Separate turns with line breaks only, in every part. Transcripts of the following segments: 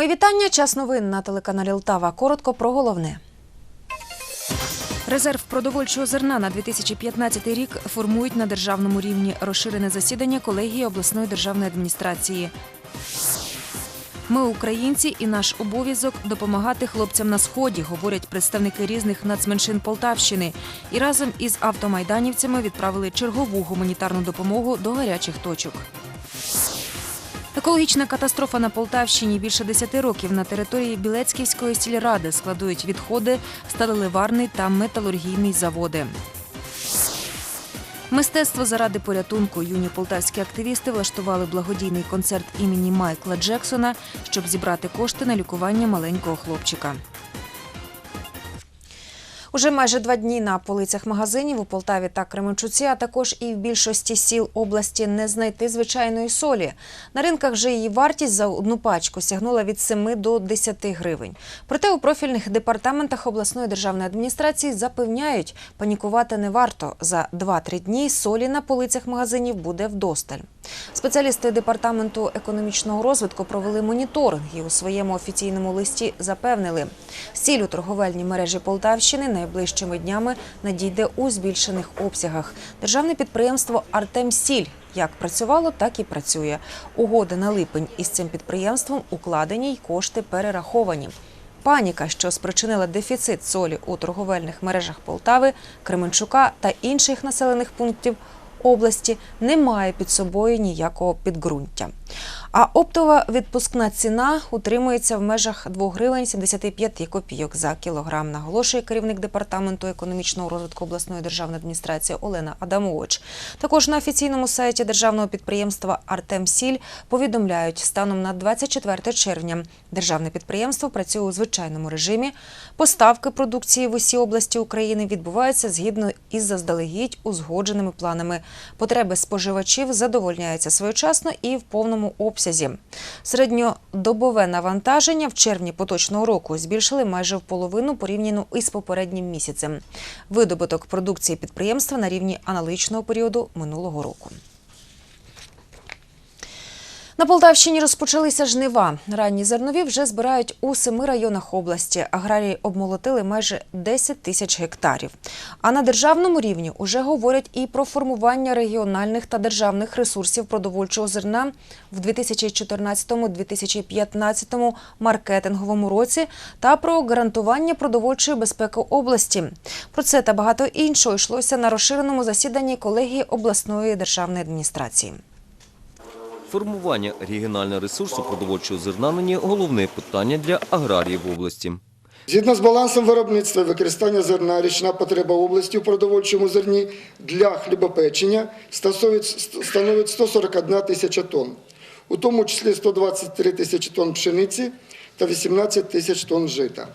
Мої вітання. Час новин на телеканалі Лтава. Коротко про головне. Резерв продовольчого зерна на 2015 рік формують на державному рівні. Розширене засідання колегії обласної державної адміністрації. Ми українці, і наш обов'язок допомагати хлопцям на сході, говорять представники різних нацменшин Полтавщини. І разом із автомайданівцями відправили чергову гуманітарну допомогу до гарячих точок. Екологічна катастрофа на Полтавщині більше 10 років на території Білецьківської сільради складують відходи сталеливарний та металургійний заводи. Мистецтво заради порятунку юні полтавські активісти влаштували благодійний концерт імені Майкла Джексона, щоб зібрати кошти на лікування маленького хлопчика. Уже майже два дні на полицях магазинів у Полтаві та Кременчуці, а також і в більшості сіл області не знайти звичайної солі. На ринках же її вартість за одну пачку сягнула від 7 до 10 гривень. Проте у профільних департаментах обласної державної адміністрації запевняють, панікувати не варто. За 2-3 дні солі на полицях магазинів буде вдосталь. Спеціалісти департаменту економічного розвитку провели моніторинг і у своєму офіційному листі запевнили, сіль у торговельній мережі Полтавщини найближчими днями надійде у збільшених обсягах. Державне підприємство Артем Сіль як працювало, так і працює. Угоди на липень із цим підприємством укладені й кошти перераховані. Паніка, що спричинила дефіцит солі у торговельних мережах Полтави, Кременчука та інших населених пунктів області, не має під собою ніякого підґрунтя. А оптова відпускна ціна утримується в межах 2 гривень 75 копійок за кілограм, наголошує керівник департаменту економічного розвитку обласної державної адміністрації Олена Адамович. Також на офіційному сайті державного підприємства Артем Сіль повідомляють, станом на 24 червня державне підприємство працює у звичайному режимі. Поставки продукції в усі області України відбуваються згідно із заздалегідь узгодженими планами. Потреби споживачів задовольняються своєчасно і в повному обсязі. Середньодобове навантаження в червні поточного року збільшили майже в половину порівняно із попереднім місяцем. Видобуток продукції підприємства на рівні аналогічного періоду минулого року. На Полтавщині розпочалися жнива. Ранні зернові вже збирають у семи районах області. Аграрії обмолотили майже 10 тисяч гектарів. А на державному рівні уже говорять і про формування регіональних та державних ресурсів продовольчого зерна в 2014-2015 маркетинговому році та про гарантування продовольчої безпеки області. Про це та багато іншого йшлося на розширеному засіданні колегії обласної державної адміністрації.
Формування регіонального ресурсу продовольчого зерна нині головне питання для аграріїв області.
Згідно з балансом виробництва і використання зерна, річна потреба області у продовольчому зерні для хлібопечення становить 141 тисяча тонн, у тому числі 123 тисячі тонн пшениці та 18 тисяч тонн жита.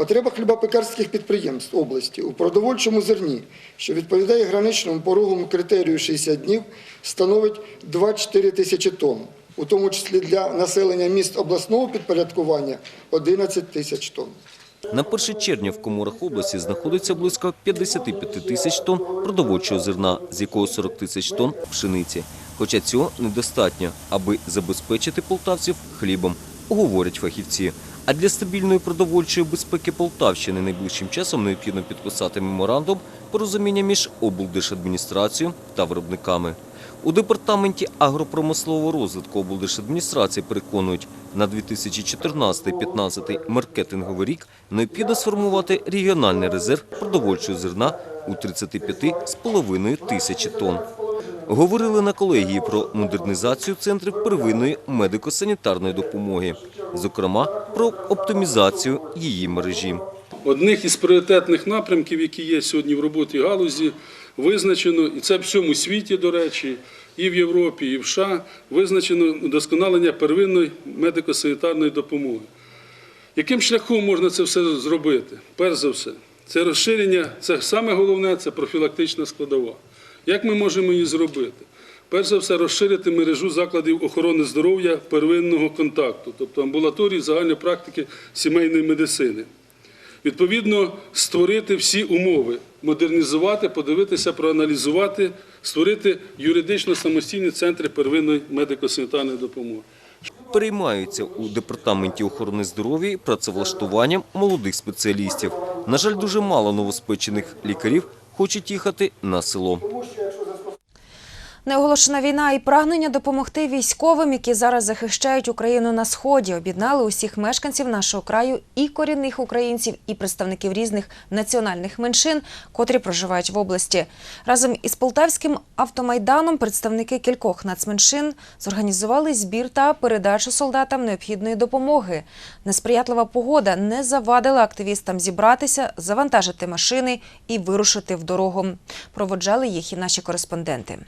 Потреба хлібопекарських підприємств області у продовольчому зерні, що відповідає граничному пороговому критерію 60 днів, становить 24 тисячі тонн, у тому числі для населення міст обласного підпорядкування 11 тисяч тонн.
На 1 червня в коморах області знаходиться близько 55 тисяч тонн продовольчого зерна, з якого 40 тисяч тонн пшениці. Хоча цього недостатньо, аби забезпечити полтавців хлібом, говорять фахівці. А для стабільної продовольчої безпеки Полтавщини найближчим часом необхідно підписати меморандум порозуміння між облдержадміністрацією та виробниками. У департаменті агропромислового розвитку облдержадміністрації переконують, на 2014-15 маркетинговий рік необхідно сформувати регіональний резерв продовольчого зерна у 35,5 тисячі тонн. Говорили на колегії про модернізацію центрів первинної медико-санітарної допомоги, зокрема про оптимізацію її мережі.
Одних із пріоритетних напрямків, які є сьогодні в роботі галузі, визначено, і це в всьому світі, до речі, і в Європі, і в США, визначено удосконалення первинної медико-санітарної допомоги. Яким шляхом можна це все зробити? Перш за все, це розширення, це саме головне це профілактична складова. Як ми можемо її зробити? Перш за все, розширити мережу закладів охорони здоров'я первинного контакту, тобто амбулаторії загальної практики сімейної медицини. Відповідно, створити всі умови, модернізувати, подивитися, проаналізувати, створити юридично самостійні центри первинної медико-санітарної допомоги.
переймаються у департаменті охорони здоров'я працевлаштуванням молодих спеціалістів. На жаль, дуже мало новоспечених лікарів хочуть їхати на село.
Неоголошена війна і прагнення допомогти військовим, які зараз захищають Україну на сході, об'єднали усіх мешканців нашого краю і корінних українців, і представників різних національних меншин, котрі проживають в області. Разом із полтавським автомайданом представники кількох нацменшин зорганізували збір та передачу солдатам необхідної допомоги. Несприятлива погода не завадила активістам зібратися, завантажити машини і вирушити в дорогу. Проводжали їх і наші кореспонденти.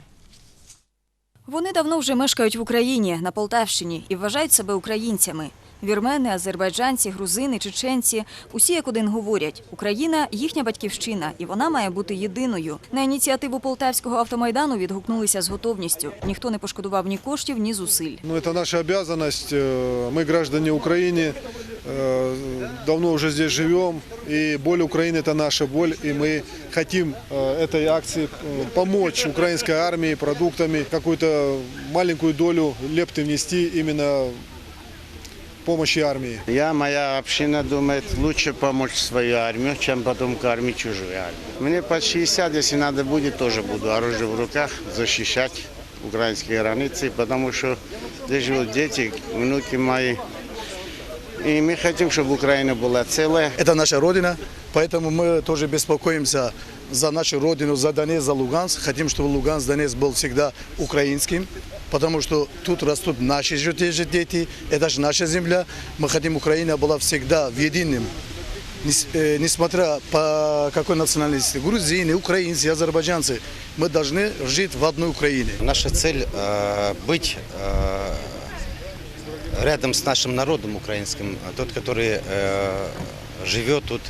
Вони давно вже мешкають в Україні, на Полтавщині, і вважають себе українцями Вірмени, азербайджанці, грузини, чеченці – усі як один говорять – Україна – їхня батьківщина, і вона має бути єдиною. На ініціативу Полтавського автомайдану відгукнулися з готовністю. Ніхто не пошкодував ні коштів, ні зусиль.
Ну, это наша обязанность. Э, Мы граждане Украины, э, давно уже здесь живем, и боль Украины – это наша боль, и мы хотим э, этой акции э, помочь украинской армии продуктами, какую-то маленькую долю лепты внести именно в помощи армии.
Я, моя община думает, лучше помочь свою армию, чем потом кормить чужую армию. Мне под 60, если надо будет, тоже буду оружие в руках защищать украинские границы, потому что здесь живут дети, внуки мои. И мы хотим, чтобы Украина была целая.
Это наша родина, поэтому мы тоже беспокоимся за нашу родину, за Донецк, за Луганск. Хотим, чтобы Луганск, Донецк был всегда украинским, потому что тут растут наши же дети, это же наша земля. Мы хотим, Украина была всегда в едином, э, несмотря по какой национальности, грузины, украинцы, азербайджанцы, мы должны жить в одной Украине.
Наша цель э, быть э, рядом с нашим народом украинским, а тот, который э, живет тут,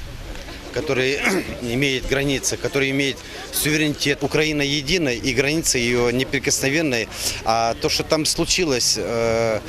который имеет границы, который имеет суверенитет. Украина единая и границы ее неприкосновенные. А то, что там случилось, э,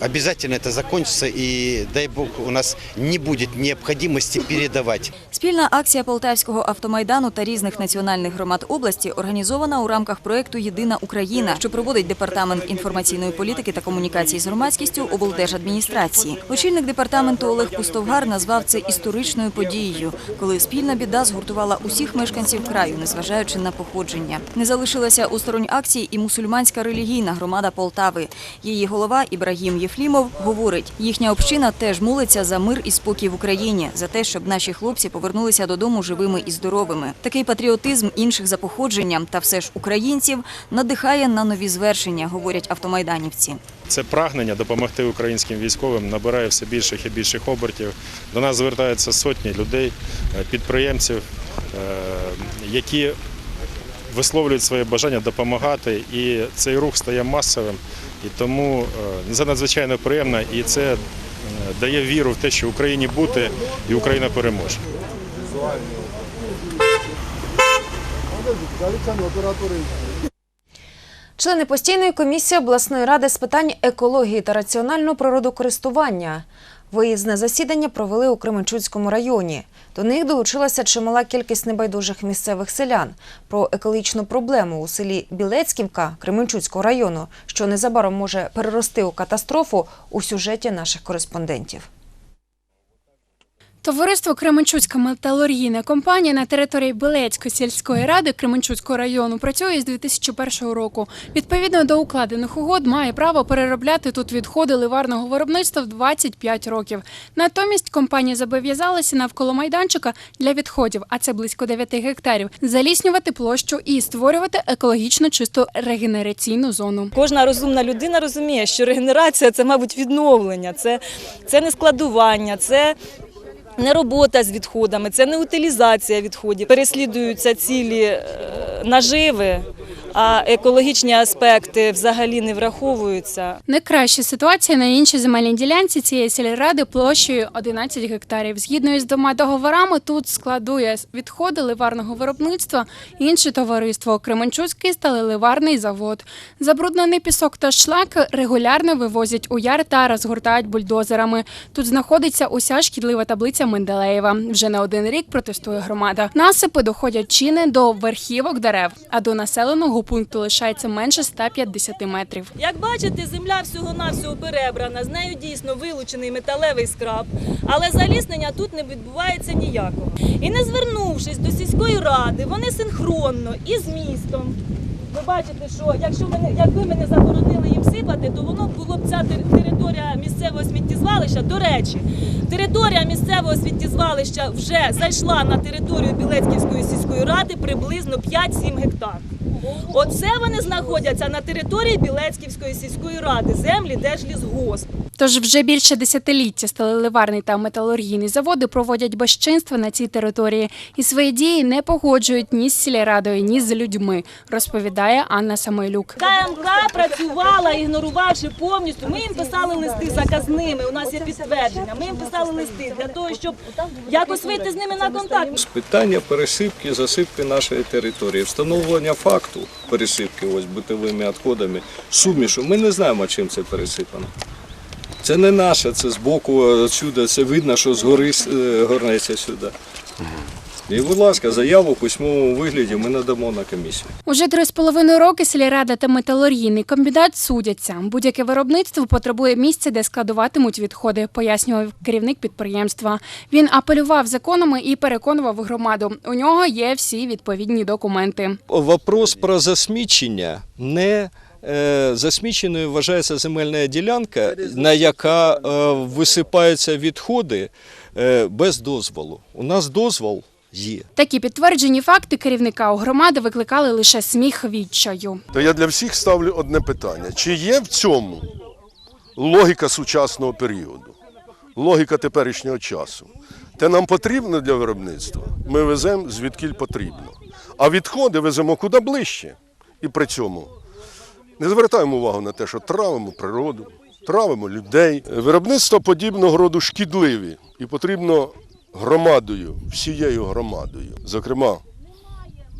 обязательно это закончится. И дай бог у нас не будет необходимости передавать.
Спільна акція Полтавського автомайдану та різних національних громад області організована у рамках проєкту Єдина Україна, що проводить департамент інформаційної політики та комунікації з громадськістю облдержадміністрації. Очільник департаменту Олег Пустовгар назвав це історичною подією, коли спільна біда згуртувала усіх мешканців краю, незважаючи на походження. Не залишилася осторонь акції і мусульманська релігійна громада Полтави. Її голова Ібрагім Єфлімов говорить, їхня община теж молиться за мир і спокій в Україні, за те, щоб наші хлопці повернулися додому живими і здоровими. Такий патріотизм інших за походженням та все ж українців надихає на нові звершення, говорять автомайданівці.
Це прагнення допомогти українським військовим набирає все більших і більших обертів. До нас звертаються сотні людей, е, підприємців, е, які висловлюють своє бажання допомагати, і цей рух стає масовим. І тому е, це надзвичайно приємно, і це е, дає віру в те, що Україні бути і Україна переможе.
Члени постійної комісії обласної ради з питань екології та раціонального природокористування виїзне засідання провели у Кременчуцькому районі. До них долучилася чимала кількість небайдужих місцевих селян. Про екологічну проблему у селі Білецьківка Кременчуцького району, що незабаром може перерости у катастрофу, у сюжеті наших кореспондентів.
Товариство Кременчуцька металургійна компанія на території Білецької сільської ради Кременчуцького району працює з 2001 року. Відповідно до укладених угод, має право переробляти тут відходи ливарного виробництва в 25 років. Натомість компанія зобов'язалася навколо майданчика для відходів, а це близько 9 гектарів, заліснювати площу і створювати екологічно чисту регенераційну зону.
Кожна розумна людина розуміє, що регенерація це, мабуть, відновлення, це, це не складування, це не робота з відходами, це не утилізація відходів. Переслідуються цілі е, наживи, а екологічні аспекти взагалі не враховуються.
Найкраща ситуація на іншій земельній ділянці цієї сільради площею 11 гектарів. Згідно із двома договорами, тут складує відходи ливарного виробництва інше товариство Кременчуцький сталеливарний завод. Забруднений пісок та шлак регулярно вивозять у яр та розгортають бульдозерами. Тут знаходиться уся шкідлива таблиця Менделеєва. Вже не один рік протестує громада. Насипи доходять чи не до верхівок дерев, а до населеного населеного пункту лишається менше 150 метрів.
Як бачите, земля всього-навсього перебрана, з нею дійсно вилучений металевий скраб, але заліснення тут не відбувається ніякого. І не звернувшись до сільської ради, вони синхронно із містом. Ви бачите, що якщо мене, якби ми заборонили їм сипати, то воно було б ця територія місцевого сміттєзвалища. До речі, територія місцевого сміттєзвалища вже зайшла на територію Білецьківської сільської ради приблизно 5-7 гектар. Оце вони знаходяться на території Білецьківської сільської ради, землі Держлісгосп.
Тож вже більше десятиліття сталеливарний та металургійні заводи проводять безчинства на цій території і свої дії не погоджують ні з сільрадою, ні з людьми, розповідає Анна Самойлюк.
КМК працювала, ігнорувавши повністю. Ми їм писали листи заказними. У нас є підтвердження. Ми їм писали листи для того, щоб якось вийти з ними на контакт.
Питання пересипки, засипки нашої території, встановлення факту пересипки ось битовими відходами, сумішу. Ми не знаємо, чим це пересипано. Це не наше, це збоку е, сюди, це видно, що згори е, горнеться сюди. І, будь ласка, заяву в письмовому вигляді ми надамо на комісію.
Уже три з половиною роки сільрада та металургійний комбінат судяться. Будь-яке виробництво потребує місця, де складуватимуть відходи, пояснював керівник підприємства. Він апелював законами і переконував громаду. У нього є всі відповідні документи.
Вопрос про засмічення не засміченою вважається земельна ділянка, на яка е, висипаються відходи е, без дозволу. У нас дозвол є.
Такі підтверджені факти керівника у громади викликали лише сміх відчаю.
То я для всіх ставлю одне питання: чи є в цьому логіка сучасного періоду, логіка теперішнього часу? Те нам потрібно для виробництва, ми веземо звідкіль потрібно. А відходи веземо куди ближче. І при цьому не звертаємо увагу на те, що травимо природу, травимо людей. Виробництво подібного роду шкідливі і потрібно громадою, всією громадою, зокрема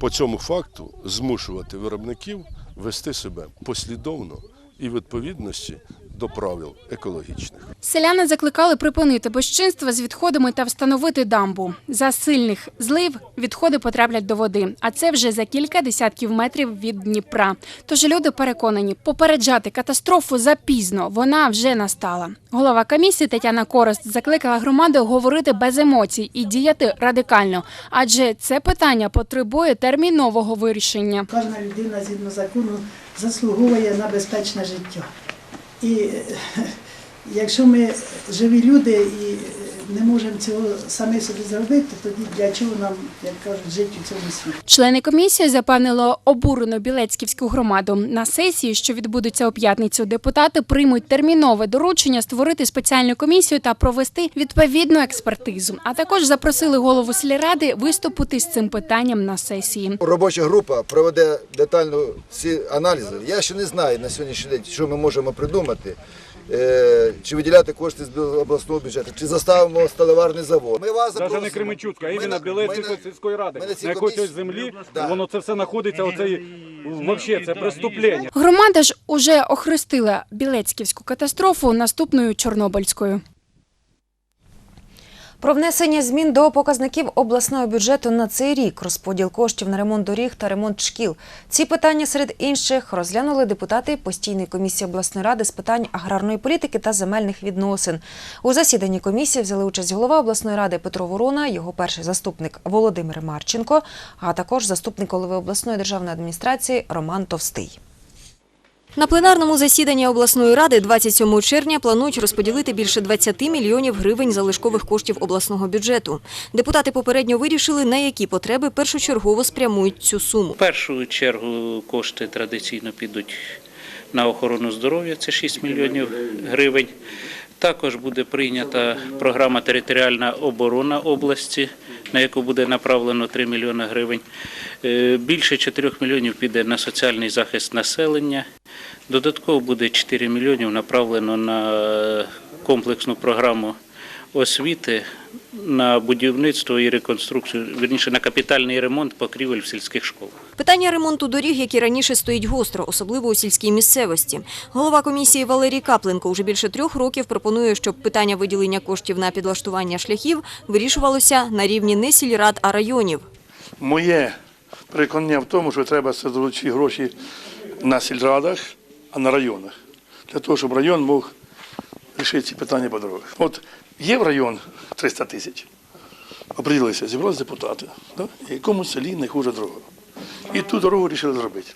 по цьому факту змушувати виробників вести себе послідовно і відповідності до правил екологічних.
Селяни закликали припинити безчинства з відходами та встановити дамбу. За сильних злив відходи потраплять до води, а це вже за кілька десятків метрів від Дніпра. Тож люди переконані, попереджати катастрофу запізно. Вона вже настала. Голова комісії Тетяна Корост закликала громаду говорити без емоцій і діяти радикально, адже це питання потребує термінового вирішення.
Кожна людина згідно закону заслуговує на безпечне життя. І е, якщо ми живі люди і не можемо цього самі собі зробити, тоді для чого нам, як кажуть, жити у цьому світі?
Члени комісії запевнили обурену Білецьківську громаду. На сесії, що відбудеться у п'ятницю, депутати приймуть термінове доручення створити спеціальну комісію та провести відповідну експертизу. А також запросили голову сільради виступити з цим питанням на сесії.
Робоча група проведе детально всі аналізи. Я ще не знаю на сьогоднішній день, що ми можемо придумати. Е, Чи виділяти кошти з обласного бюджету, чи заставимо сталеварний завод. Ми вас
Навіть не. Кременчуцька, а іменно Білецької сільської ради,
на
якоїсь землі,
Да.
воно це все знаходиться, оце вообще це преступлення.
Громада ж уже охрестила Білецьківську катастрофу наступною Чорнобильською.
Про внесення змін до показників обласного бюджету на цей рік, розподіл коштів на ремонт доріг та ремонт шкіл. Ці питання серед інших розглянули депутати постійної комісії обласної ради з питань аграрної політики та земельних відносин. У засіданні комісії взяли участь голова обласної ради Петро Ворона, його перший заступник Володимир Марченко, а також заступник голови обласної державної адміністрації Роман Товстий.
На пленарному засіданні обласної ради 27 червня планують розподілити більше 20 мільйонів гривень залишкових коштів обласного бюджету. Депутати попередньо вирішили, на які потреби першочергово спрямують цю суму.
В першу чергу кошти традиційно підуть на охорону здоров'я, це 6 мільйонів гривень. Також буде прийнята програма Територіальна оборона області, на яку буде направлено 3 мільйони гривень. Е, Більше 4 мільйонів піде на соціальний захист населення. Додатково буде 4 мільйонів направлено на комплексну програму освіти, на будівництво і реконструкцію, вірніше на капітальний ремонт покрівель в сільських школах.
Питання ремонту доріг, які раніше стоїть гостро, особливо у сільській місцевості. Голова комісії Валерій Капленко уже більше трьох років пропонує, щоб питання виділення коштів на підлаштування шляхів вирішувалося на рівні не сільрад, а районів.
Моє переконання в тому, що треба залучити гроші на сільрадах, а на районах. Для того, щоб район мог вирішити ці питання по дорогах. От є в район 300 тисяч. Оприділилися, зібралися депутати. Да? Якому селі не хуже дорога. І ту дорогу вирішили зробити.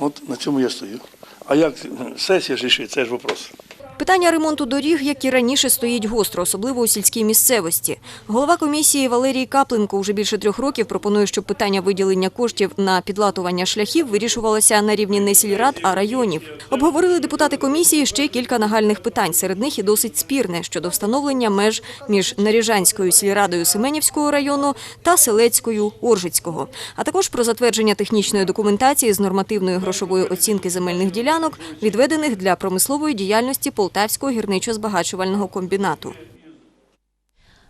От на цьому я стою. А як сесія ж рішить, це ж вопрос.
Питання ремонту доріг, як і раніше, стоїть гостро, особливо у сільській місцевості. Голова комісії Валерій Капленко вже більше трьох років пропонує, щоб питання виділення коштів на підлатування шляхів вирішувалося на рівні не сільрад, а районів. Обговорили депутати комісії ще кілька нагальних питань. Серед них і досить спірне щодо встановлення меж між Наріжанською сільрадою Семенівського району та Селецькою Оржицького, а також про затвердження технічної документації з нормативної грошової оцінки земельних ділянок, відведених для промислової діяльності Полтавського гірничо-збагачувального комбінату.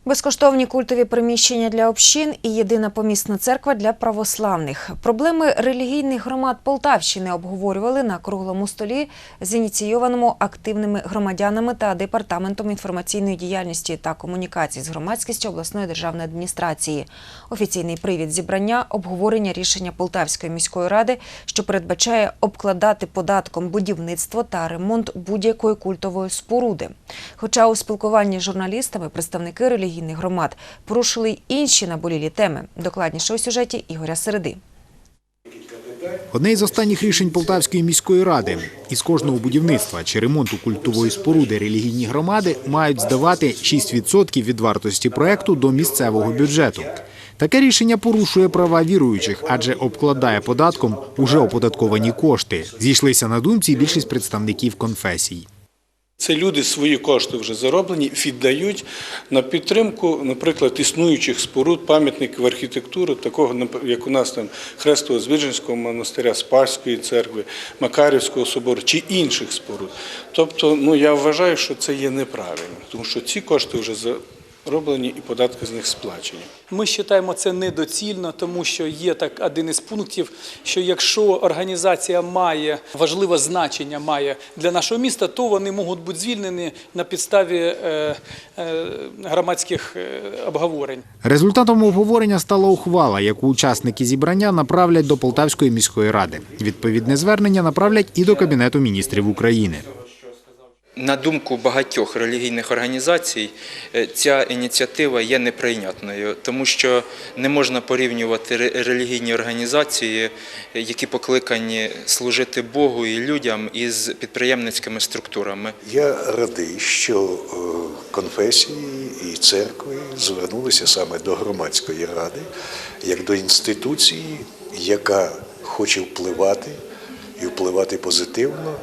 Безкоштовні культові приміщення для общин і єдина помісна церква для православних. Проблеми релігійних громад Полтавщини обговорювали на круглому столі, зініційованому активними громадянами та департаментом інформаційної діяльності та комунікації з громадськістю обласної державної адміністрації. Офіційний привід зібрання обговорення рішення Полтавської міської ради, що передбачає обкладати податком будівництво та ремонт будь-якої культової споруди. Хоча у спілкуванні з журналістами представники релігійних громад порушили й інші наболілі теми. Докладніше у сюжеті Ігоря Середи.
Одне із останніх рішень Полтавської міської ради із кожного будівництва чи ремонту культової споруди релігійні громади мають здавати 6% від вартості проекту до місцевого бюджету. Таке рішення порушує права віруючих, адже обкладає податком уже оподатковані кошти. Зійшлися на думці більшість представників конфесій.
Це люди свої кошти вже зароблені, віддають на підтримку, наприклад, існуючих споруд, пам'ятників архітектури, такого як у нас там Хрестово звірженського монастиря, Спаської церкви, Макарівського собору чи інших споруд. Тобто, ну я вважаю, що це є неправильно, тому що ці кошти вже зароблені і податки з них сплачені.
Ми вважаємо це недоцільно, тому що є так один із пунктів, що якщо організація має важливе значення має для нашого міста, то вони можуть бути звільнені на підставі е, е, громадських е, обговорень.
Результатом обговорення стала ухвала, яку учасники зібрання направлять до Полтавської міської ради. Відповідне звернення направлять і до Кабінету міністрів України.
На думку багатьох релігійних організацій, е, ця ініціатива є неприйнятною, тому що не можна порівнювати релігійні організації, е, які покликані служити Богу і людям, із підприємницькими структурами.
Я радий, що е, конфесії і церкви звернулися саме до громадської ради, як до інституції, яка хоче впливати і впливати позитивно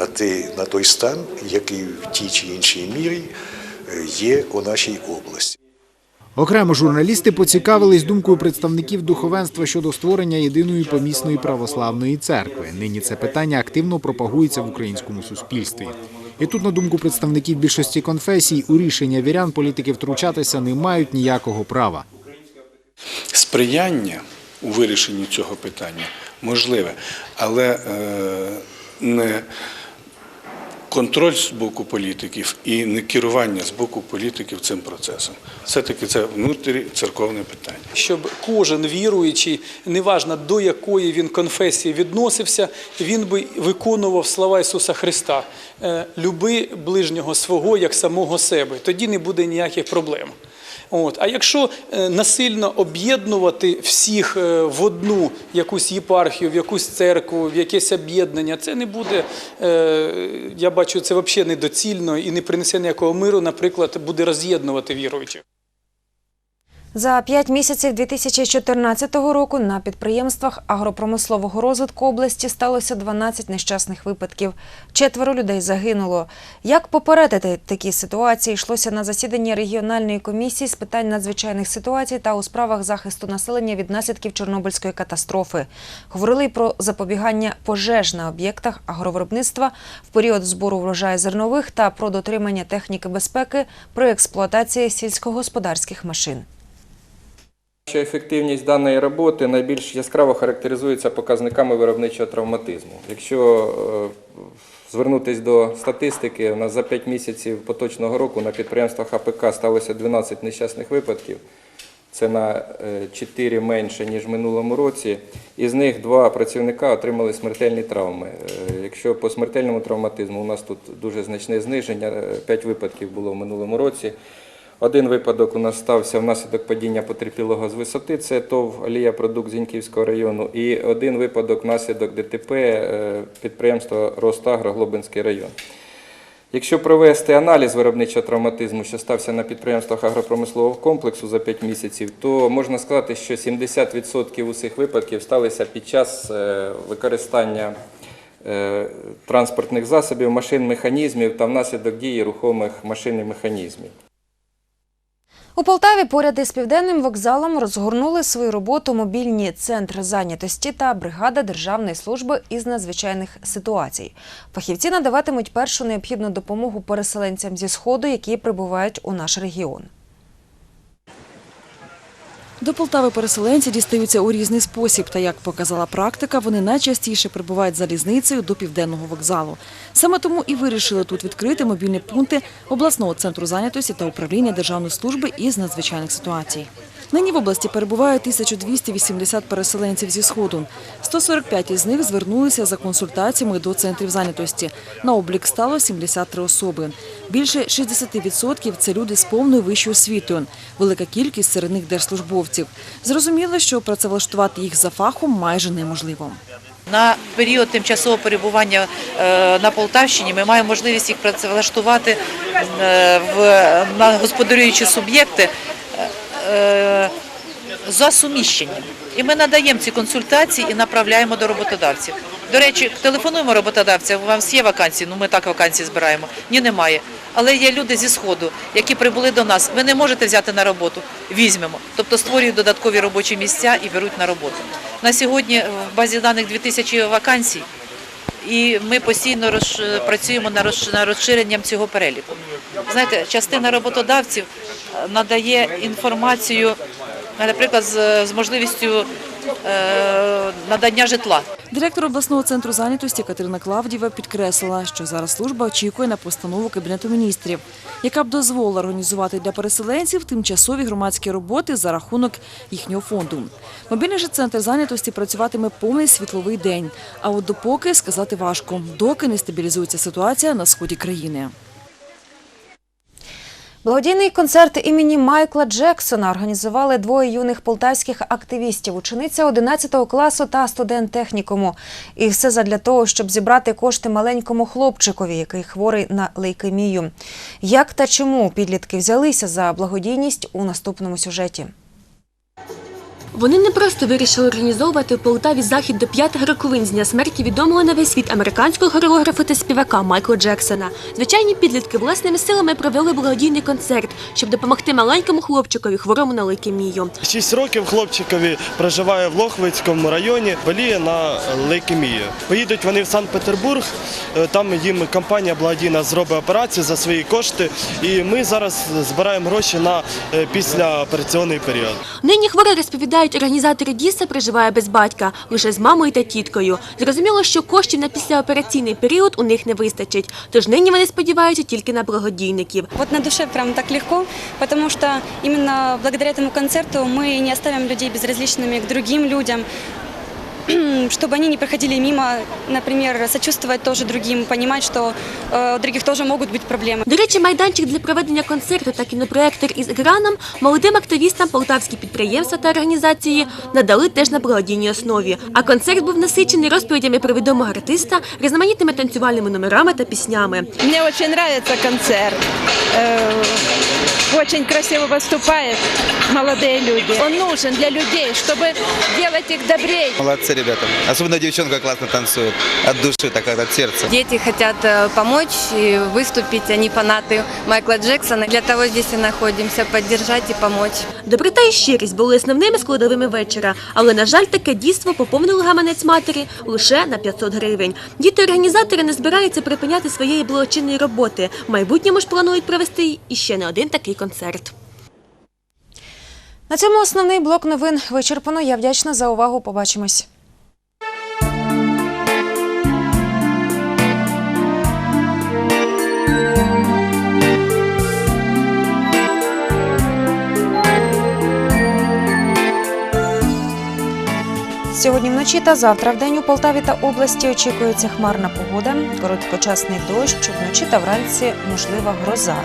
на той, на той стан, який в тій чи іншій мірі е, є у нашій області.
Окремо журналісти поцікавились думкою представників духовенства щодо створення єдиної помісної православної церкви. Нині це питання активно пропагується в українському суспільстві. І тут, на думку представників більшості конфесій, у рішення вірян політики втручатися не мають ніякого права.
Сприяння у вирішенні цього питання можливе, але е, не контроль з боку політиків і не керування з боку політиків цим процесом. Все-таки це внутрішньоцерковне питання.
Щоб кожен віруючий, неважно до якої він конфесії відносився, він би виконував слова Ісуса Христа: Е, люби ближнього свого як самого себе. Тоді не буде ніяких проблем. От. А якщо е, насильно об'єднувати всіх е, в одну якусь єпархію, в якусь церкву, в якесь об'єднання, це не буде, е, я бачу, це взагалі недоцільно і не принесе ніякого миру, наприклад, буде роз'єднувати віруючих.
За п'ять місяців 2014 року на підприємствах агропромислового розвитку області сталося 12 нещасних випадків. Четверо людей загинуло. Як попередити такі ситуації, йшлося на засіданні регіональної комісії з питань надзвичайних ситуацій та у справах захисту населення від наслідків Чорнобильської катастрофи. Говорили про запобігання пожеж на об'єктах агровиробництва в період збору врожаю зернових та про дотримання техніки безпеки при експлуатації сільськогосподарських машин.
Що ефективність даної роботи найбільш яскраво характеризується показниками виробничого травматизму. Якщо е, звернутися до статистики, у нас за 5 місяців поточного року на підприємствах АПК сталося 12 нещасних випадків. Це на 4 менше, ніж в минулому році. Із них два працівника отримали смертельні травми. Е, Якщо по смертельному травматизму у нас тут дуже значне зниження, 5 випадків було в минулому році. Один випадок у нас стався внаслідок падіння потерпілого з висоти, це ТОВ Алія Продукт Зіньківського району, і один випадок внаслідок ДТП е, підприємства Ростагро Глобинський район. Якщо провести аналіз виробничого травматизму, що стався на підприємствах агропромислового комплексу за 5 місяців, то можна сказати, що 70% усіх випадків сталися під час е, використання е, транспортних засобів, машин, механізмів та внаслідок дії рухомих машин і механізмів.
У Полтаві поряд із південним вокзалом розгорнули свою роботу мобільні центр зайнятості та бригада Державної служби із надзвичайних ситуацій. Фахівці надаватимуть першу необхідну допомогу переселенцям зі сходу, які прибувають у наш регіон.
До Полтави переселенці дістаються у різний спосіб, та як показала практика, вони найчастіше прибувають залізницею до південного вокзалу. Саме тому і вирішили тут відкрити мобільні пункти обласного центру зайнятості та управління Державної служби із надзвичайних ситуацій. Нині в області перебуває 1280 переселенців зі сходу. 145 із них звернулися за консультаціями до центрів зайнятості. На облік стало 73 особи. Більше 60% – це люди з повною вищою освітою. Велика кількість серед них держслужбовців. Зрозуміло, що працевлаштувати їх за фахом майже неможливо.
На період тимчасового перебування е, на Полтавщині ми маємо можливість їх працевлаштувати е, в на господарюючі суб'єкти за суміщенням. І ми надаємо ці консультації і направляємо до роботодавців. До речі, телефонуємо роботодавцям, у вас є вакансії, ну ми так вакансії збираємо. Ні, немає. Але є люди зі Сходу, які прибули до нас. Ви не можете взяти на роботу, візьмемо. Тобто створюють додаткові робочі місця і беруть на роботу. На сьогодні в базі даних 2000 вакансій, і ми постійно працюємо над розширенням цього переліку. Знаєте, частина роботодавців е, надає інформацію, наприклад, з, можливістю е, надання житла.
Директор обласного центру зайнятості Катерина Клавдіва підкреслила, що зараз служба очікує на постанову Кабінету міністрів, яка б дозволила організувати для переселенців тимчасові громадські роботи за рахунок їхнього фонду. Мобільний же центр зайнятості працюватиме повний світловий день. А от допоки сказати важко, доки не стабілізується ситуація на сході країни.
Благодійний концерт імені Майкла Джексона організували двоє юних полтавських активістів, учениця 11 класу та студент технікуму. І все задля того, щоб зібрати кошти маленькому хлопчикові, який хворий на лейкемію. Як та чому підлітки взялися за благодійність у наступному сюжеті?
Вони не просто вирішили організовувати у Полтаві захід до п'ятих роковин з дня смерті відомого на весь світ американського хореографа та співака Майкла Джексона. Звичайні підлітки власними силами провели благодійний концерт, щоб допомогти маленькому хлопчикові хворому на лейкемію.
Шість років хлопчикові проживає в Лохвицькому районі, боліє на лейкемію. Поїдуть вони в Санкт-Петербург, е, там їм компанія благодійна зробить операцію за свої кошти. І ми зараз збираємо гроші на е, післяопераційний період.
Нині хворий розповідають, організатори дійства проживає без батька, лише з мамою та тіткою. Зрозуміло, що коштів на післяопераційний період у них не вистачить. Тож нині вони сподіваються тільки на благодійників.
Вот на душе прям так легко, потому что именно благодаря этому концерту мы не оставим людей безразличными к другим людям, чтобы они не проходили мимо, например, сочувствовать тоже другим, понимать, что э, у других тоже могут быть проблемы.
До речі, майданчик для проведення концерту та кінопроектор із екраном молодим активістам полтавські підприємства та організації надали теж на благодійній основі. А концерт був насичений розповідями про відомого артиста, різноманітними танцювальними номерами та піснями.
Мне очень нравится концерт. Э, Очень красиво выступают молодые люди. Он нужен для людей, чтобы делать их добрее.
Молодцы ребята. Особенно девчонка классно танцует. От души, так от сердца.
Дети хотят э, помочь и выступить, они фанаты Майкла Джексона. Для того здесь и находимся, поддержать и помочь.
Доброта і щирість були основними складовими вечора, але, на жаль, таке дійство поповнило гаманець матері лише на 500 гривень. Діти-організатори не збираються припиняти своєї благочинної роботи. В майбутньому ж планують провести іще не один такий концерт. концерт.
На цьому основний блок новин вичерпано. Я вдячна за увагу. Побачимось. Сьогодні вночі та завтра в день у Полтаві та області очікується хмарна погода, короткочасний дощ, вночі та вранці можлива гроза.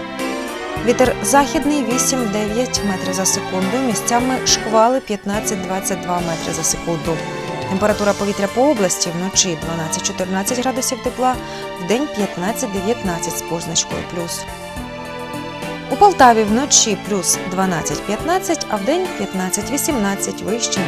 Вітер західний 8-9 метрів за секунду, місцями шквали 15-22 метри за секунду. Температура повітря по області вночі 12-14 градусів тепла, вдень 15-19 з позначкою плюс. У Полтаві вночі плюс 12-15, а вдень 15-18 вище.